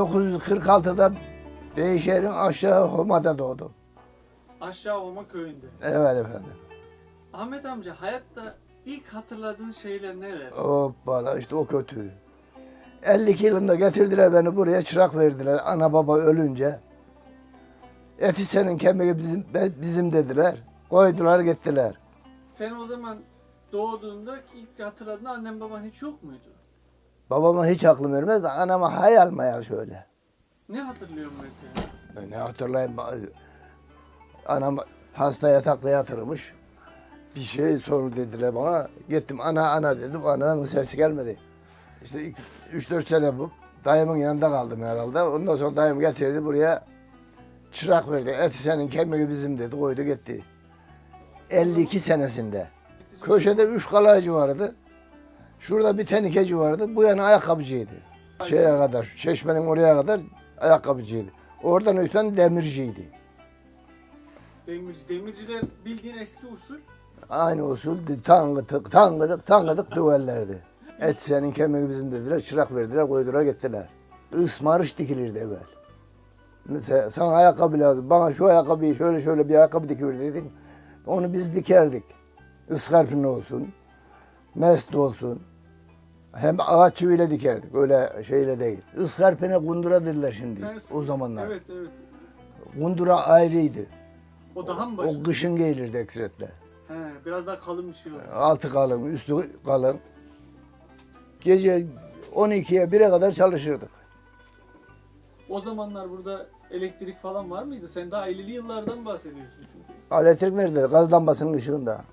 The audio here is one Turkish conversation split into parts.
1946'da Beyşehir'in aşağı Homa'da doğdum. Aşağı Olma köyünde. Evet efendim. Ahmet amca hayatta ilk hatırladığın şeyler neler? Hoppala işte o kötü. 52 yılında getirdiler beni buraya çırak verdiler ana baba ölünce. Eti senin kemiği bizim, bizim dediler. Koydular gittiler. Sen o zaman doğduğunda ilk hatırladığın annem baban hiç yok muydu? Babama hiç aklım vermez de anama hayal mayal şöyle. Ne hatırlıyorum mesela? Ne hatırlayayım. Anam hasta yatakta yatırmış. Bir şey soru dediler bana. Gittim ana ana dedim. Ananın sesi gelmedi. İşte 3-4 sene bu. Dayımın yanında kaldım herhalde. Ondan sonra dayım getirdi buraya. Çırak verdi. Eti senin kemiği bizim dedi. Koydu gitti. 52 senesinde. Köşede 3 kalaycı vardı. Şurada bir tenikeci vardı. Bu yana ayakkabıcıydı. Şeye kadar, şu çeşmenin oraya kadar ayakkabıcıydı. Oradan öten demirciydi. Demirci. Demirciler bildiğin eski usul. Aynı usul tangıdık, tangıdık, tangıdık duvellerdi. Et senin kemiği bizim dediler, çırak verdiler, koydular gittiler. Ismarış dikilirdi evvel. Mesela sana ayakkabı lazım, bana şu ayakkabıyı şöyle şöyle bir ayakkabı dikiver dedin. Onu biz dikerdik. Iskarpin olsun, mest olsun. Hem ağaç çiviyle dikerdik, öyle şeyle değil. Iskarpine kundura dediler şimdi, Yani- o zamanlar. Evet evet. Kundura ayrıydı. O daha mı O başka? kışın giyilirdi ekseretle. He, biraz daha kalın bir şey oldu. Altı kalın, üstü kalın. Gece 12'ye 1'e kadar çalışırdık. O zamanlar burada elektrik falan var mıydı? Sen daha 50'li yıllardan bahsediyorsun çünkü. Elektrik nerede? Gaz lambasının ışığında.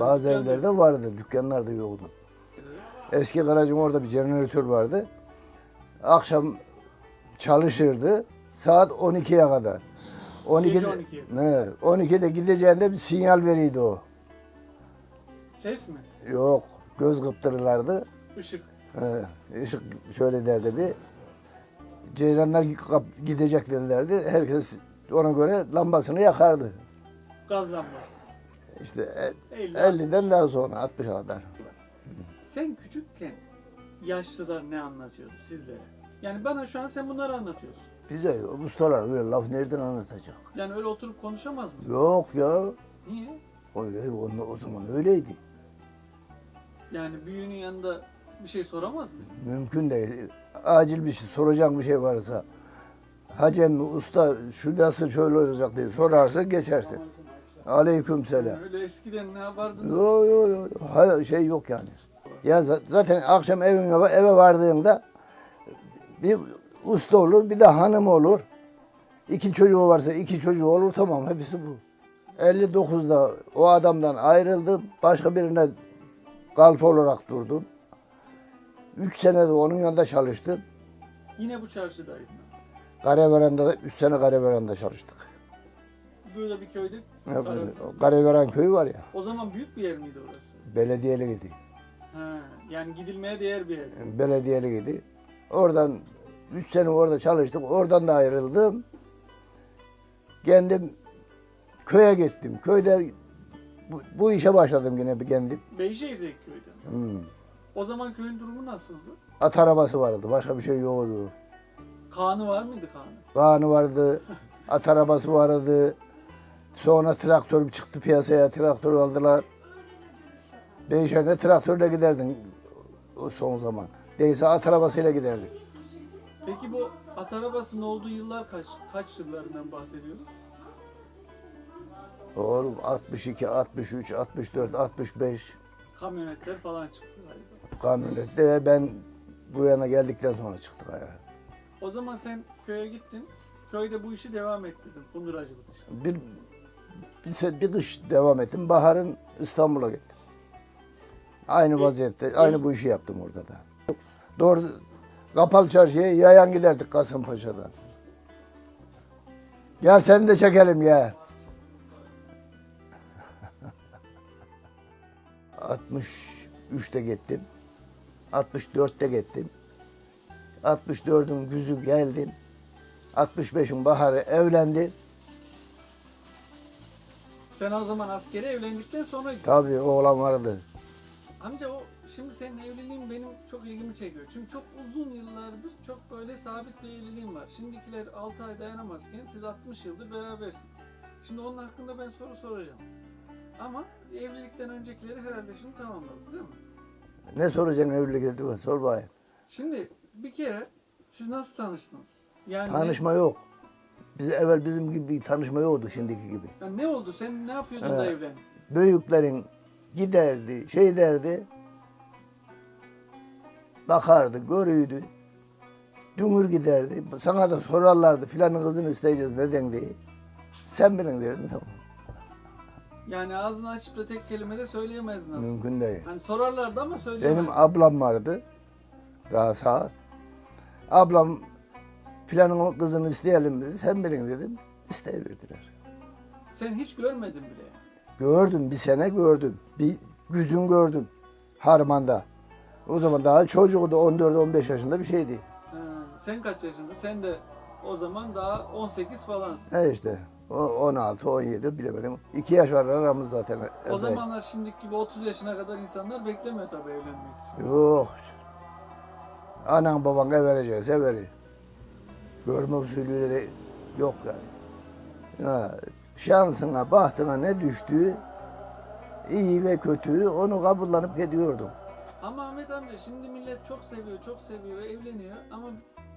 Bazı evlerde vardı, dükkanlarda yoktu. Eski garajın orada bir jeneratör vardı. Akşam çalışırdı saat 12'ye kadar. 12'de, Gece 12'ye. Ne, 12'de gideceğinde bir sinyal veriydi o. Ses mi? Yok, göz kıptırırlardı. Işık. He, ışık şöyle derdi bir. Ceylanlar gidecek derlerdi. Herkes ona göre lambasını yakardı. Gaz lambası. İşte e- 50. 50'den daha sonra 60'a kadar. Sen küçükken yaşlılar ne anlatıyordu sizlere? Yani bana şu an sen bunları anlatıyorsun. Bize ustalar öyle laf nereden anlatacak? Yani öyle oturup konuşamaz mı? Yok ya. Niye? Öyle, o, o zaman öyleydi. Yani büyüğünün yanında bir şey soramaz mı? Mümkün değil. Acil bir şey soracak bir şey varsa Hacem usta şu nasıl şöyle olacak diye sorarsa geçersin. Aleyküm selam. Öyle eskiden ne yapardınız? Yok yok yok. Şey yok yani. Ya za- zaten akşam evine eve vardığında bir usta olur, bir de hanım olur. İki çocuğu varsa iki çocuğu olur tamam hepsi bu. 59'da o adamdan ayrıldım. Başka birine kalfa olarak durdum. Üç sene de onun yanında çalıştım. Yine bu çarşıdaydın. Kareveren'de, üç sene Kareveren'de çalıştık. Böyle bir köyde. Kareveren köyü var ya, O zaman büyük bir yer miydi orası? belediyelikiydi. Yani gidilmeye değer bir yer. belediyelikiydi. Oradan üç sene orada çalıştık. Oradan da ayrıldım. Kendim köye gittim. Köyde bu, bu işe başladım yine bir kendim. Beyşehir'deki köyde. Hmm. O zaman köyün durumu nasıldı? At arabası vardı. Başka bir şey yoktu. Kaan'ı var mıydı Kaan'ı? Kanı vardı. At arabası vardı. Sonra traktör çıktı piyasaya. Traktör aldılar. Beyşehir'de traktörle giderdin o son zaman. Değilse at arabasıyla giderdik. Peki bu at arabasının olduğu yıllar kaç? Kaç yıllarından bahsediyoruz? Oğlum 62, 63, 64, 65 Kamyonetler falan çıktı galiba. kamyonette ben bu yana geldikten sonra çıktık ayağa. O zaman sen köye gittin. Köyde bu işi devam ettirdin. Kunduracılık işi. Bir, bir, se- bir kış devam ettim. Baharın İstanbul'a gittim. Aynı vaziyette, aynı bu işi yaptım orada da. Doğru Kapalı çarşıya yayan giderdik Kasımpaşa'dan. Gel seni de çekelim ya. 63'te gittim. 64'te gittim. 64'ün güzü geldim. 65'in baharı evlendim. Sen o zaman askere evlendikten sonra Tabii oğlan vardı. Amca o şimdi senin evliliğin benim çok ilgimi çekiyor. Çünkü çok uzun yıllardır çok böyle sabit bir evliliğin var. Şimdikiler 6 ay dayanamazken siz 60 yıldır berabersiniz. Şimdi onun hakkında ben soru soracağım. Ama evlilikten öncekileri herhalde şimdi tamamladık değil mi? Ne soracaksın evlilik dedi sor bakayım. Şimdi bir kere siz nasıl tanıştınız? Yani Tanışma yok. Biz evvel bizim gibi bir tanışma yoktu şimdiki gibi. Yani ne oldu? Sen ne yapıyordun da Evet. evlendin? Büyüklerin giderdi, şey derdi. Bakardı, görüydü. Dümür giderdi. Sana da sorarlardı filanın kızını isteyeceğiz neden diye. Sen bilin derdin tamam. Yani ağzını açıp da tek kelime de söyleyemezdin aslında. Mümkün değil. Hani sorarlardı ama söyleyemezdin. Benim ablam vardı. Daha sağ. Ablam filanın kızını isteyelim dedi. Sen bilin dedim. İsteyiverdiler. Sen hiç görmedin bile. Gördüm bir sene gördüm. Bir güzün gördüm. Harman'da. O zaman daha çocuktu 14-15 yaşında bir şeydi. Ha, sen kaç yaşında? Sen de o zaman daha 18 falansın. He işte. O 16-17 bilemedim. 2 yaş var aramız zaten. O zamanlar şimdiki gibi 30 yaşına kadar insanlar beklemiyor tabii evlenmek için. Yok. Anan baban verecekse verir. Görme usulüyle de yok yani. Ya, şansına, bahtına ne düştüğü iyi ve kötü onu kabullenip gidiyordum. Ama Ahmet amca şimdi millet çok seviyor, çok seviyor ve evleniyor ama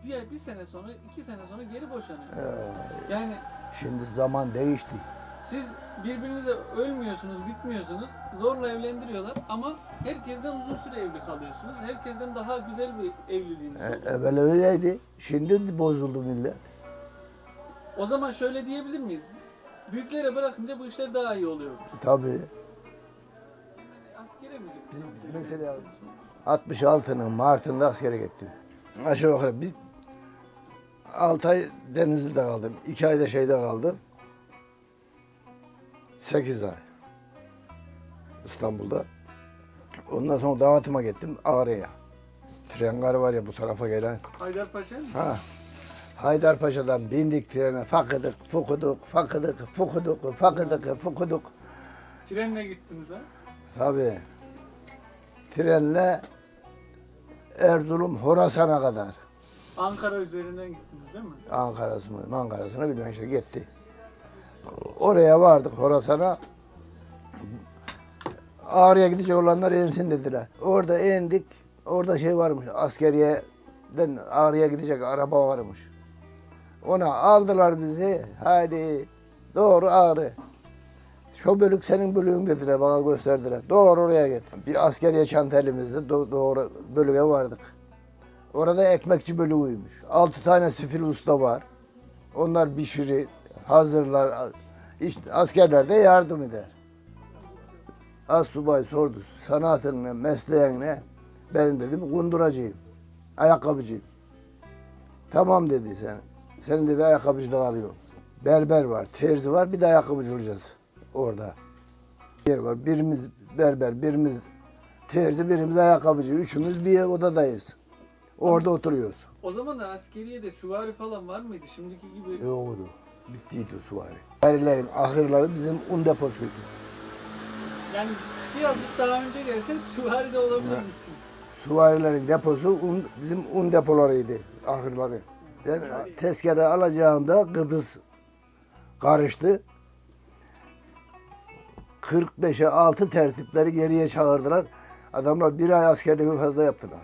bir bir sene sonra, iki sene sonra geri boşanıyor. Ee, Yani şimdi zaman değişti. siz birbirinize ölmüyorsunuz, bitmiyorsunuz. Zorla evlendiriyorlar ama herkesten uzun süre evli kalıyorsunuz. Herkesten daha güzel bir evliliğiniz E, oluyor. evvel öyleydi. Şimdi bozuldu millet. O zaman şöyle diyebilir miyiz? Büyüklere bırakınca bu işler daha iyi oluyor. Tabii. Askere mi Biz mesela 66'nın Mart'ında askere gittim. Aşağı yukarı biz 6 ay Denizli'de kaldım. 2 ay da şeyde kaldım. 8 ay. İstanbul'da. Ondan sonra dağıtıma gittim Ağrı'ya. Tren garı var ya bu tarafa gelen. Haydarpaşa mı? Ha. Haydarpaşa'dan bindik trene fakıdık, fukuduk, fakıdık, fukuduk, fakıdık, fukuduk. Trenle gittiniz ha? Tabii. Trenle Erzurum Horasan'a kadar. Ankara üzerinden gittiniz değil mi? Ankara'sı mı, Ankara'sını bilmem işte gitti. Oraya vardık Horasan'a. Ağrı'ya gidecek olanlar insin dediler. Orada indik. Orada şey varmış. Askeriyeden Ağrı'ya gidecek araba varmış. Ona aldılar bizi. Hadi doğru Ağrı. Şu bölük senin bölüğün dediler bana gösterdiler. Doğru oraya git. Bir askeriye çanta elimizde do- doğru bölüğe vardık. Orada ekmekçi bölüğüymüş. Altı tane sifil usta var. Onlar pişirir, hazırlar. İşte askerler de yardım eder. Az subay sordu. Sanatın ne, mesleğin ne? Ben dedim kunduracıyım. Ayakkabıcıyım. Tamam dedi sen. Senin dedi ayakkabıcılığı alıyor. Berber var, terzi var, bir de ayakkabıcı olacağız orada. Yer var. Birimiz berber, birimiz terzi, birimiz ayakkabıcı. Üçümüz bir odadayız. Orada oturuyoruz. O zaman da askeriyede süvari falan var mıydı? Şimdiki gibi Yoktu. Bittiydi süvari. Süvarilerin ahırları bizim un deposuydu. yani birazcık daha önce gelsen süvari de olabilir misin? Süvarilerin deposu un, bizim un depolarıydı, ahırları. Ben tezkere alacağımda Kıbrıs karıştı. 45'e 6 tertipleri geriye çağırdılar. Adamlar bir ay askerliği fazla yaptılar.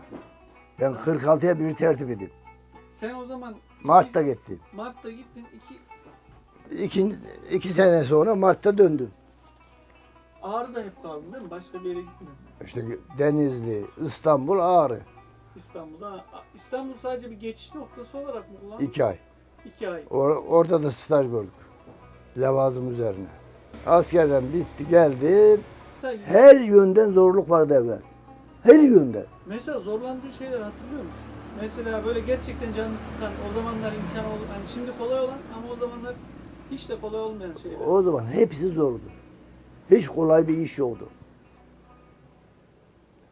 Ben 46'ya bir tertip edip. Sen o zaman Mart'ta gittim. Mart'ta gittin iki İki, iki sene sonra Mart'ta döndüm. Ağrı'da hep kaldın değil mi? Başka bir yere gitmedin. İşte Denizli, İstanbul, Ağrı. İstanbul'da. İstanbul sadece bir geçiş noktası olarak mı kullandın? iki ay. İki ay. Or- orada da staj gördük. Levazım üzerine. Askerden bitti. Mesela, Her yönden zorluk vardı evvel. Her yönden. mesela zorlandığın şeyler hatırlıyor musun? Mesela böyle gerçekten canını sıkan, o zamanlar imkan olur. Hani şimdi kolay olan ama o zamanlar hiç de kolay olmayan şeyler. O zaman hepsi zordu. Hiç kolay bir iş yoktu.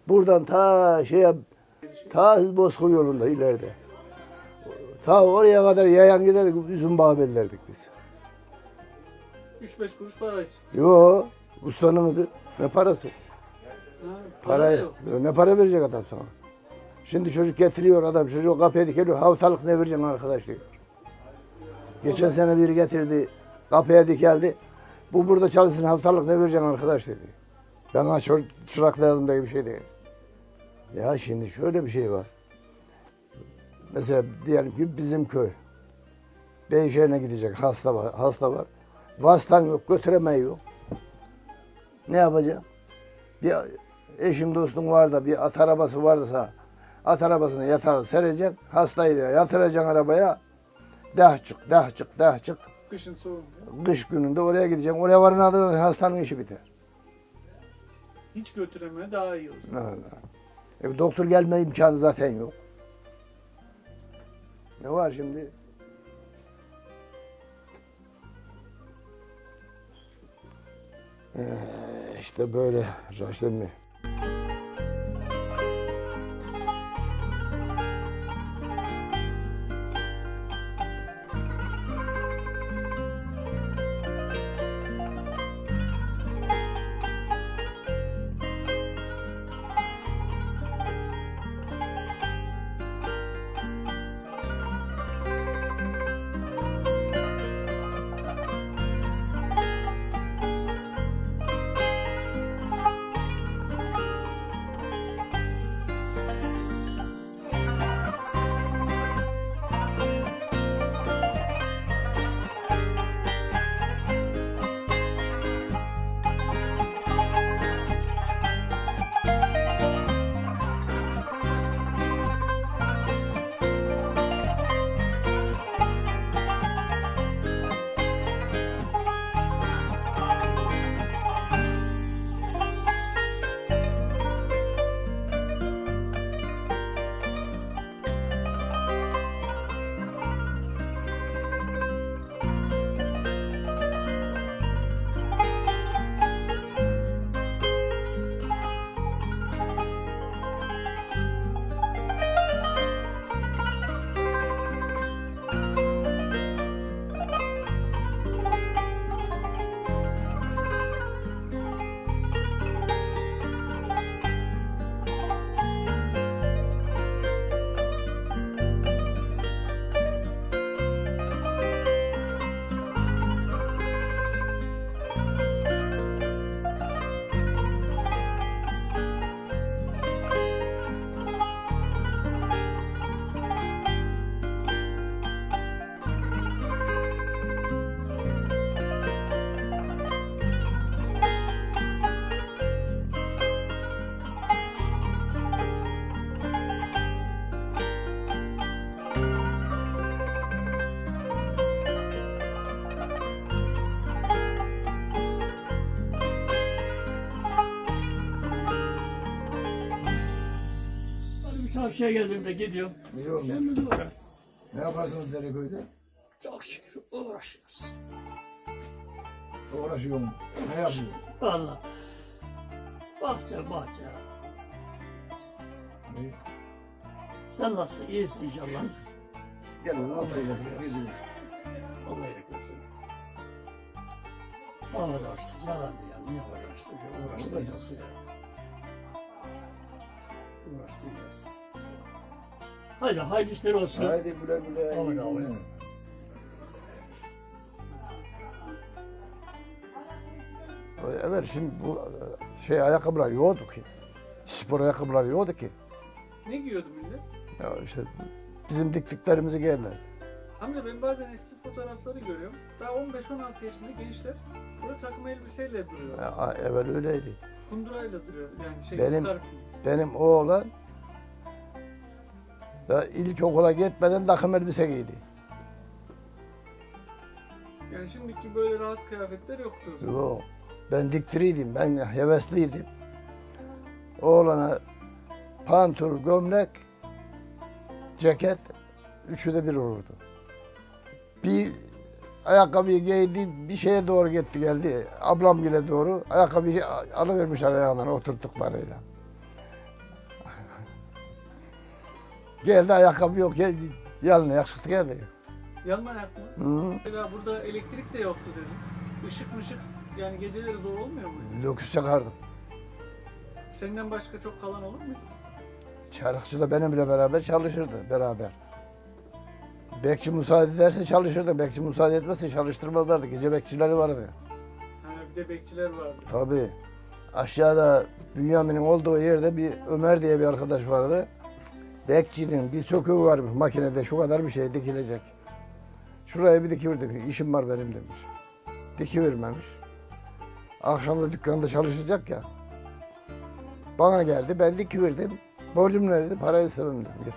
Buradan ta şeye ta Bozkır yolunda ileride. Ta oraya kadar yayan giderek üzüm bağı bellerdik biz. 3-5 kuruş para için. Yo, ustanın adı ne parası? Ha, Parayı, yok. ne para verecek adam sana? Şimdi çocuk getiriyor adam, çocuğu kapıya dikeliyor, havtalık ne vereceksin arkadaş diyor. Geçen sene biri getirdi, kapıya dikeldi. Bu burada çalışsın havtalık ne vereceksin arkadaş dedi. Ben aç çırak lazım diye bir şey değil. Ya şimdi şöyle bir şey var. Mesela diyelim ki bizim köy. Beyşehir'e gidecek hasta var, hasta var. Vasıtan yok, götüremeyi yok. Ne yapacağım? Bir eşim dostum var da bir at arabası varsa at arabasını yatağa sereceksin. Hastayı da yatıracaksın arabaya. Dah çık, dah çık, dah çık. Kışın soğuk. Kış gününde oraya gideceksin. Oraya varana da hastanın işi biter. Hiç götüreme daha iyi olur. E, doktor gelme imkanı zaten yok. Ne var şimdi? Ee, işte böyle Raşit mi? Çarşıya geldiğimde gidiyorum. İyi olmuş. Kendimi uğraş. Ne yaparsınız Dereköy'de? Çok şükür uğraşıyoruz. Uğraşıyorum. Ne yapıyorum? Valla. Bahçe bahçe. İyi. Sen nasıl? İyisin inşallah. Gelin lan buraya. Gezin. Allah iyilik versin. Uğraştık. Yalan ya. Niye uğraştık? Uğraştıracağız ya. Uğraştıracağız. Haydi hayırlı işler olsun. Haydi güle güle. İyi amin. günler. Evet şimdi bu şey ayakkabılar yoktu ki. Spor ayakkabılar yoktu ki. Ne giyiyordu millet? Ya işte bizim diktiklerimizi giyerler. Amca ben bazen eski fotoğrafları görüyorum. Daha 15-16 yaşında gençler burada takım elbiseyle duruyor. Ya, evvel öyleydi. Kundurayla duruyor. Yani şey Benim- scarf. Benim oğlan ya ilkokula gitmeden takım elbise giydi. Yani şimdiki böyle rahat kıyafetler yoktu. o zaman. Yok. Ben diktiriydim. Ben hevesliydim. Oğlana pantol, gömlek, ceket üçü de bir olurdu. Bir ayakkabıyı giydi, bir şeye doğru gitti geldi. Ablam bile doğru. Ayakkabıyı alıvermiş ayağından oturttuklarıyla. Geldi ayakkabı yok. Geldi, yanına yakışıklı geldi. Yalın ayak mı? Hı. Mesela burada elektrik de yoktu dedim. Işık mışık yani geceleri zor olmuyor mu? Löküs yakardım. Senden başka çok kalan olur mu? Çarıkçı da benimle beraber çalışırdı beraber. Bekçi müsaade ederse çalışırdı. Bekçi müsaade etmezse çalıştırmazlardı. Gece bekçileri vardı. Ha, bir de bekçiler vardı. Tabii. Aşağıda Bünyamin'in olduğu yerde bir Ömer diye bir arkadaş vardı. Bekçinin bir söküğü var makinede şu kadar bir şey dikilecek. Şuraya bir dikivir demiş. İşim var benim demiş. Dikivermemiş. Akşam da dükkanda çalışacak ya. Bana geldi ben dikiverdim. Borcum ne dedi? Parayı istemem dedim. Git.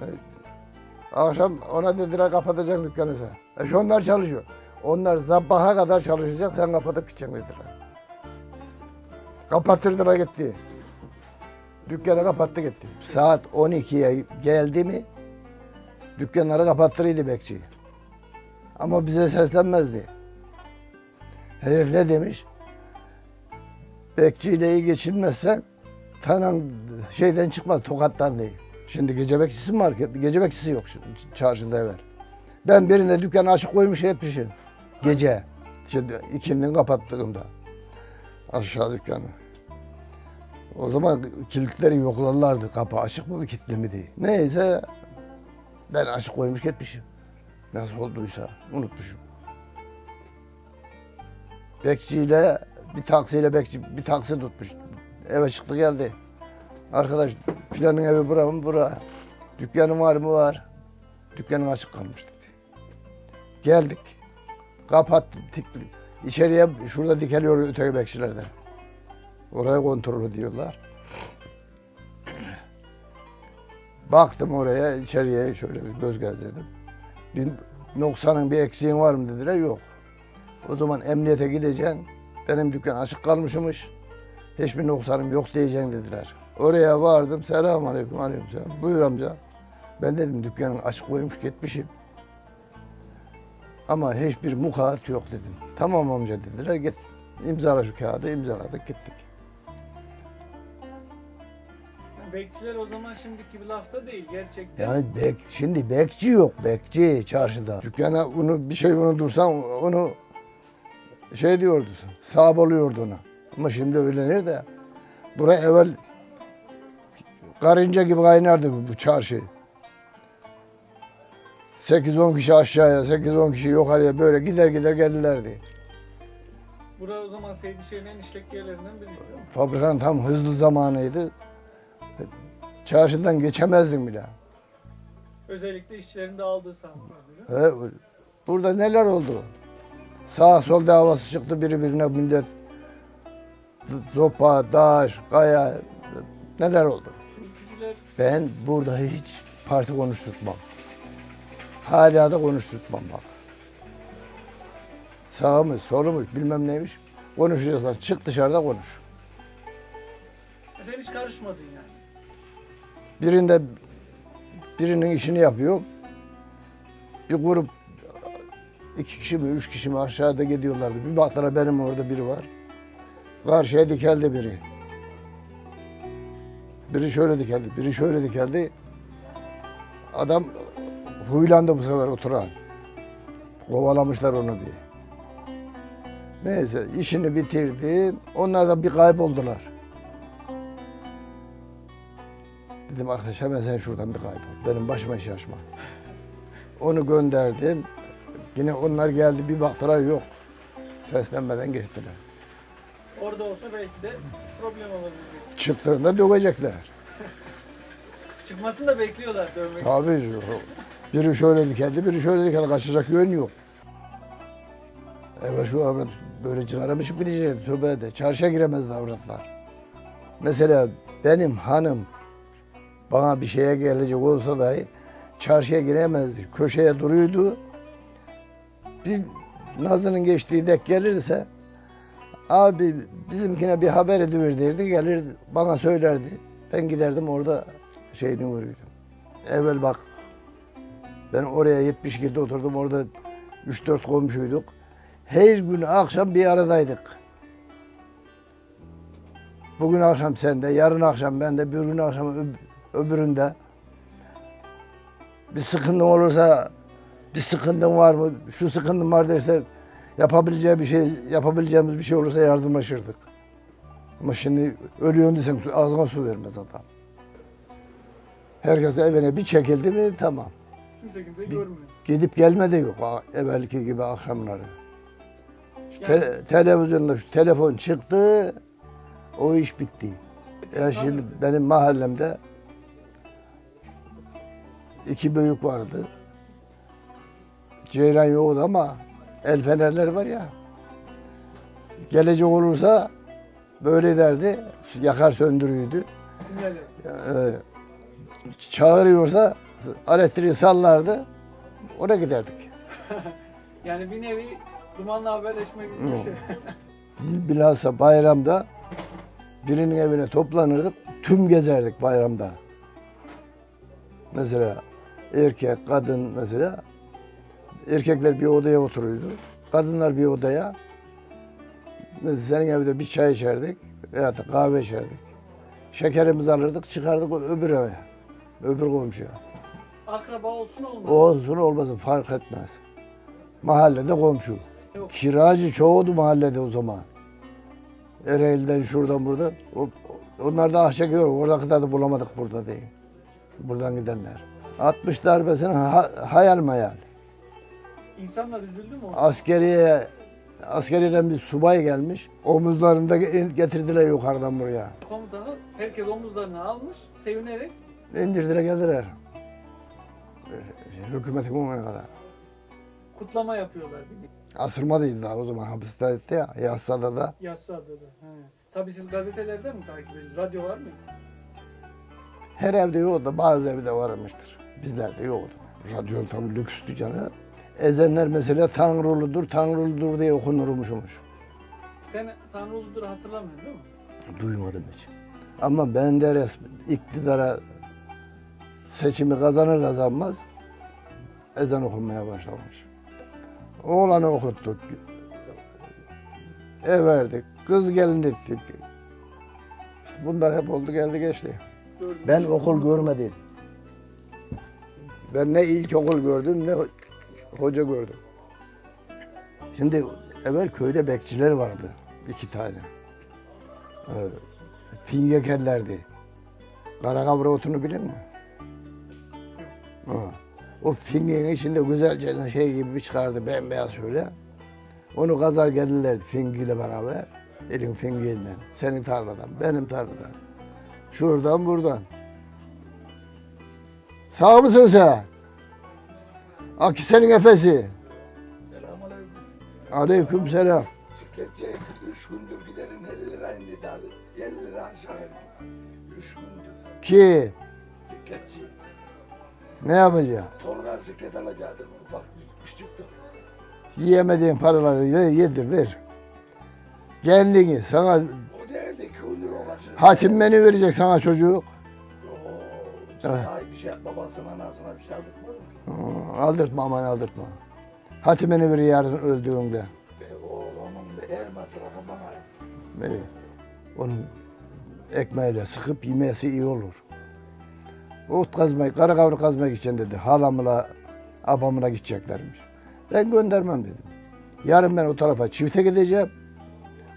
Ee, Akşam ona dediler kapatacaksın dükkanı sen. E şu onlar çalışıyor. Onlar sabaha kadar çalışacak sen kapatıp gideceksin dediler. Kapattırdılar gitti. Dükkanı kapattı gitti. Saat 12'ye geldi mi dükkanları kapattırıydı bekçi. Ama bize seslenmezdi. Herif ne demiş? Bekçiyle iyi geçinmezsen tanan şeyden çıkmaz tokattan değil. Şimdi gece bekçisi mi var ki? Gece bekçisi yok şimdi çarşıda evvel. Ben birinde dükkanı açık koymuş etmişim. Gece. Şimdi ikinin kapattığımda. Aşağı dükkanı. O zaman kilitleri yoklarlardı. Kapı açık mı kilitli mi diye. Neyse ben açık koymuş gitmişim. Nasıl olduysa unutmuşum. Bekçiyle bir taksiyle bekçi bir taksi tutmuş. Eve çıktı geldi. Arkadaş filanın evi bura mı bura. Dükkanın var mı var. Dükkanın açık kalmış dedi. Geldik. Kapattık. İçeriye şurada dikeliyor öteki bekçilerden. Oraya kontrol ediyorlar. Baktım oraya içeriye şöyle bir göz gezdirdim. Bir noksanın bir eksiğin var mı dediler yok. O zaman emniyete gideceksin. Benim dükkan açık kalmışmış. Hiçbir noksanım yok diyeceksin dediler. Oraya vardım. Selamun aleyküm aleyküm selam. Buyur amca. Ben dedim dükkanın açık koymuş gitmişim. Ama hiçbir mukaat yok dedim. Tamam amca dediler. Git imzala şu kağıdı imzaladık gittik. Bekçiler o zaman şimdiki bir lafta değil gerçekten. Yani bek, şimdi bekçi yok bekçi çarşıda. Dükkana onu bir şey unutursan onu şey diyordu sahip oluyordu ona. Ama şimdi öyle nerede? Buraya evvel karınca gibi kaynardı bu, çarşı. 8-10 kişi aşağıya, 8-10 kişi yukarıya böyle gider gider gelirlerdi. Bura o zaman Seydişehir'in en işlek yerlerinden biriydi. Fabrikanın tam hızlı zamanıydı. Çarşıdan geçemezdin bile. Özellikle işçilerin dağıldığı saatler. He, burada neler oldu? Sağ sol davası çıktı birbirine millet. Zopa, taş, kaya neler oldu? Ben burada hiç parti konuşturtmam. Hala da konuşturtmam bak. Sağımız, solumuz bilmem neymiş. Konuşacaksan çık dışarıda konuş. sen hiç karışmadın yani. Birinde birinin işini yapıyor. Bir grup iki kişi mi, üç kişi mi aşağıda gidiyorlardı. Bir baktılar benim orada biri var. Karşıya dikeldi biri. Biri şöyle dikeldi, biri şöyle dikeldi. Adam huylandı bu sefer oturan. Kovalamışlar onu diye. Neyse işini bitirdi. Onlar da bir kayboldular. Dedim arkadaş hemen sen şuradan bir kaybol. Benim başıma iş açma. Onu gönderdim. Yine onlar geldi bir baktılar yok. Seslenmeden geçtiler. Orada olsa belki de problem olabilecek. Çıktığında dövecekler. Çıkmasını da bekliyorlar dövmek. Tabii. Biri şöyle dikeldi, biri şöyle dikeldi. Kaçacak yön yok. Evet şu avrat böyle cigara mı içip gidecekti tövbe de. Çarşıya giremezdi avratlar. Mesela benim hanım bana bir şeye gelecek olsa dahi çarşıya giremezdi. Köşeye duruyordu. Bir Nazlı'nın geçtiği dek gelirse abi bizimkine bir haber ediver derdi. Gelir bana söylerdi. Ben giderdim orada şeyini vuruyordum. Evvel bak ben oraya 72'de oturdum. Orada 3-4 komşuyduk. Her gün akşam bir aradaydık. Bugün akşam sende, yarın akşam bende, bir gün akşam öbüründe. Bir sıkıntın olursa bir sıkıntın var mı? Şu sıkıntım var derse yapabileceği bir şey, yapabileceğimiz bir şey olursa yardımlaşırdık. Ama şimdi ölüyorsun desen ağzına su vermez adam. Herkes evine bir çekildi mi tamam. Kimse kimseyi görmüyor. Gidip gelme de yok evvelki gibi akşamları. Şu te- Yani- televizyonda şu telefon çıktı, o iş bitti. Ya şimdi benim mahallemde iki büyük vardı. Ceyran yoktu ama el fenerler var ya. Gelecek olursa böyle derdi, yakar söndürüyordu. Ee, çağırıyorsa elektriği sallardı, oraya giderdik. Yani bir nevi dumanla haberleşme gibi bir şey. Bilhassa bayramda birinin evine toplanırdık, tüm gezerdik bayramda. Mesela erkek, kadın mesela. Erkekler bir odaya oturuyordu. Kadınlar bir odaya. Mesela senin evde bir çay içerdik veya da kahve içerdik. Şekerimizi alırdık, çıkardık öbür eve, öbür komşuya. Akraba olsun olmaz. Olsun olmasın fark etmez. Mahallede komşu. Yok. Kiracı çoğudu mahallede o zaman. Ereğli'den şuradan buradan. Onlar da ah çekiyor. Orada kadar da bulamadık burada diye. Buradan gidenler. 60 darbesinin ha- hayal mayal. İnsanlar üzüldü mü? Askeriye askeriyeden bir subay gelmiş. Omuzlarında ge- getirdiler yukarıdan buraya. Komutanı herkes omuzlarına almış, sevinerek İndirdiler geldiler. Ee, Hükümetin umuna kadar. kutlama yapıyorlar. değil daha o zaman hapisteydi ya. Yassada da. Yassıada da. He. Tabii siz gazetelerden mi takip ediyorsunuz? Radyo var mı? Her evde yoktu, bazı evde varmıştır. Bizlerde yoktu. Radyo tabii lükstü canım. Ezenler mesela Tanrılıdır, Tanrılıdır diye okunurmuşmuş. Sen Tanrı Uludur hatırlamıyorsun değil mi? Duymadım hiç. Ama ben de resmi iktidara seçimi kazanır kazanmaz ezan okunmaya başlamış. Oğlanı okuttuk. Ev verdik, kız gelin ettik. İşte bunlar hep oldu geldi geçti. Ben okul görmedim. Ben ne ilkokul gördüm ne ho- hoca gördüm. Şimdi evvel köyde bekçiler vardı. iki tane. Ee, fingekerlerdi. Karakavra otunu bilir mi? Ha. O fingenin içinde güzelce şey gibi bir çıkardı bembeyaz şöyle. Onu kazar geldilerdi fingiyle beraber. Elin fingiyle. Senin tarladan, benim tarladan. Şuradan buradan. Sağ mısın sen? Aki senin efesi. Selamünaleyküm. Aleyküm selam. Bisikletçiye üç gündür giderim 50 lira indi daha. 50 lira aşağı indi. Üç gündür. Ki Bisikletçi. ne yapacağım? Toruna bisiklet alacaktım. Ufak küçük de. Yiyemediğin paraları ye- yedir ver. Kendini sana O değerli iki gündür uğraşır. hatimeni verecek sana çocuk. Yoo. Evet. Bir şey babasına anasına bir şey aldırtmadım ki. Hı, Aldırtma aman aldırtma. Hatimeni ver yarın öldüğünde. Ve oğlumun her masrafı bana. Evet. Onun ekmeğiyle sıkıp yemesi iyi olur. Ot kazmayı, kara kavru kazmak için dedi. Halamla, abamla gideceklermiş. Ben göndermem dedim. Yarın ben o tarafa çifte gideceğim.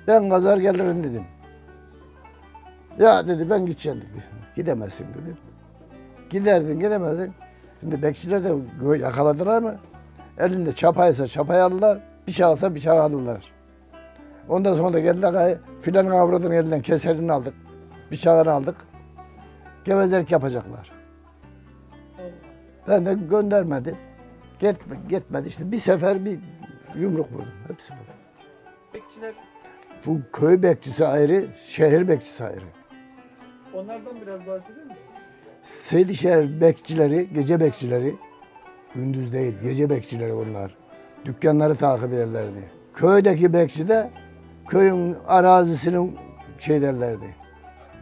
Ben kazar gelirim dedim. Ya dedi ben gideceğim dedi. Gidemezsin dedi. Giderdin gidemezdin. Şimdi bekçiler de yakaladılar mı? Elinde çapaysa çapayı aldılar. Bıçağı alsa bıçağı aldılar. Ondan sonra da geldiler ay, filanın avradını elinden keserini aldık. Bıçağını aldık. Gevezelik yapacaklar. Ben de göndermedim. Gitme, gitmedi işte. Bir sefer bir yumruk vurdum. Hepsi bu. Bekçiler Bu köy bekçisi ayrı, şehir bekçisi ayrı. onlardan biraz bahseder misin? Seydişehir bekçileri, gece bekçileri, gündüz değil, gece bekçileri onlar. Dükkanları takip ederlerdi. Köydeki bekçi de köyün arazisinin şey derlerdi.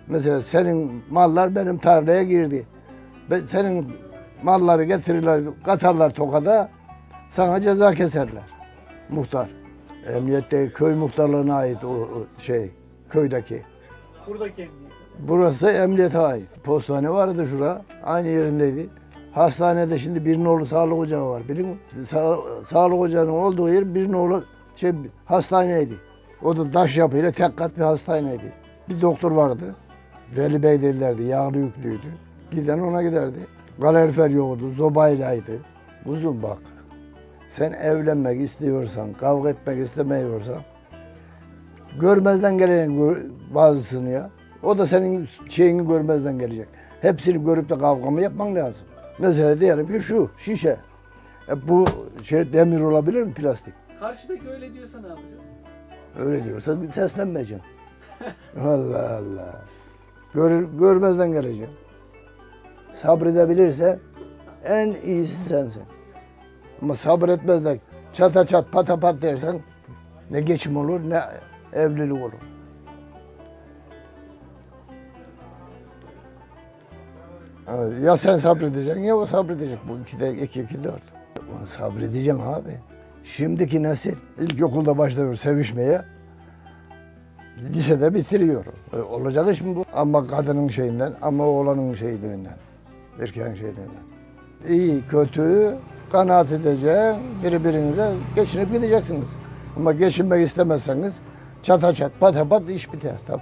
Mesela senin mallar benim tarlaya girdi. Senin malları getirirler, katarlar tokada, sana ceza keserler. Muhtar. Emniyette köy muhtarlığına ait o, o şey, köydeki. Buradaki emniyet. Burası emniyete ait. Postane vardı şura. Aynı yerindeydi. Hastanede şimdi bir nolu sağlık ocağı var. Biliyor musun? Sa- sağlık ocağının olduğu yer bir nolu şey, hastaneydi. O da taş yapıyla tek kat bir hastaneydi. Bir doktor vardı. Veli Bey dedilerdi, yağlı yüklüydü. Giden ona giderdi. Kalorifer yoktu, zobaylaydı. Kuzum bak, sen evlenmek istiyorsan, kavga etmek istemiyorsan, görmezden gelen bazısını ya. O da senin şeyini görmezden gelecek. Hepsini görüp de kavga mı yapman lazım. Mesela diyelim ki şu şişe. E bu şey demir olabilir mi plastik? Karşıdaki öyle diyorsa ne yapacağız? Öyle diyorsa seslenmeyeceksin. Allah Allah. Gör, görmezden geleceksin. Sabredebilirsen en iyisi sensin. Ama sabretmez de çata çat pata pat dersen ne geçim olur ne evlilik olur. Ya sen sabredeceksin ya o sabredecek. Bu ikide iki, iki, dört. Onu Sabredeceksin abi. Şimdiki nesil ilkokulda başlıyor sevişmeye. Lisede bitiriyor. E, Olacak iş mi bu? Ama kadının şeyinden, ama oğlanın şeyinden, erkeğin şeyinden. İyi, kötü, kanaat edeceğim, birbirinize geçinip gideceksiniz. Ama geçinmek istemezseniz çata çat, pata pat iş biter. Tamam.